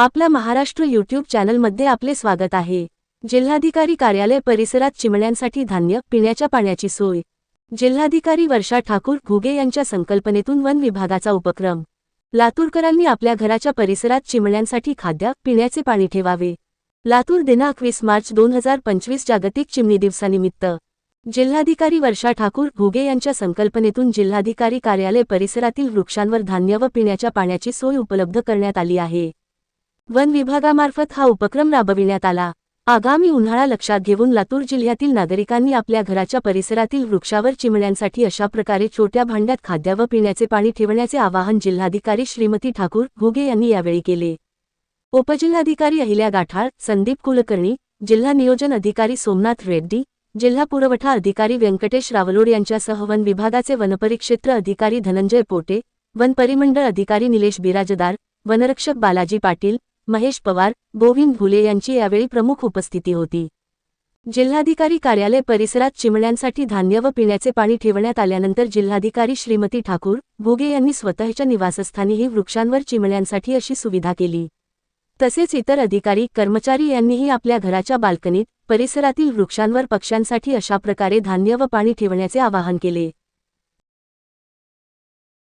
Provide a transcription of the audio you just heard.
आपल्या महाराष्ट्र यूट्यूब चॅनलमध्ये आपले स्वागत आहे. जिल्हाधिकारी कार्यालय परिसरात चिमण्यांसाठी धान्य पिण्याच्या पाण्याची सोय. जिल्हाधिकारी वर्षा ठाकूर घुगे यांच्या संकल्पनेतून वन विभागाचा उपक्रम. लातूरकरांनी आपल्या घराच्या परिसरात चिमण्यांसाठी खाद्य पिण्याचे पाणी ठेवावे. लातूर दिनांक वीस मार्च दोन हजार पंचवीस जागतिक चिमणी दिवसानिमित्त. जिल्हाधिकारी वर्षा ठाकूर घुगे यांच्या संकल्पनेतून जिल्हाधिकारी कार्यालय परिसरातील वृक्षांवर धान्य व पिण्याच्या पाण्याची सोय उपलब्ध करण्यात आली आहे. वन विभागामार्फत हा उपक्रम राबविण्यात आला. आगामी उन्हाळा लक्षात घेऊन लातूर जिल्ह्यातील नागरिकांनी आपल्या घराच्या परिसरातील वृक्षावर चिमण्यांसाठी अशा प्रकारे छोट्या भांड्यात खाद्य व पिण्याचे पाणी ठेवण्याचे आवाहन जिल्हाधिकारी श्रीमती ठाकूर घुगे यांनी यावेळी केले. उपजिल्हाधिकारी अहिल्या गाठाळ संदीप कुलकर्णी जिल्हा नियोजन अधिकारी सोमनाथ रेड्डी जिल्हा पुरवठा अधिकारी व्यंकटेश रावलोड यांच्यासह वन विभागाचे वनपरिक्षेत्र अधिकारी धनंजय पोटे वन परिमंडळ अधिकारी निलेश बिराजदार वनरक्षक बालाजी पाटील महेश पवार गोविंद घुले यांची यावेळी प्रमुख उपस्थिती होती. जिल्हाधिकारी कार्यालय परिसरात चिमण्यांसाठी धान्य व पिण्याचे पाणी ठेवण्यात आल्यानंतर जिल्हाधिकारी श्रीमती ठाकूर भुगे यांनी स्वतःच्या निवासस्थानीही वृक्षांवर चिमण्यांसाठी अशी सुविधा केली. तसेच इतर अधिकारी कर्मचारी यांनीही आपल्या घराच्या बाल्कनीत परिसरातील वृक्षांवर पक्ष्यांसाठी अशा प्रकारे धान्य व पाणी ठेवण्याचे आवाहन केले.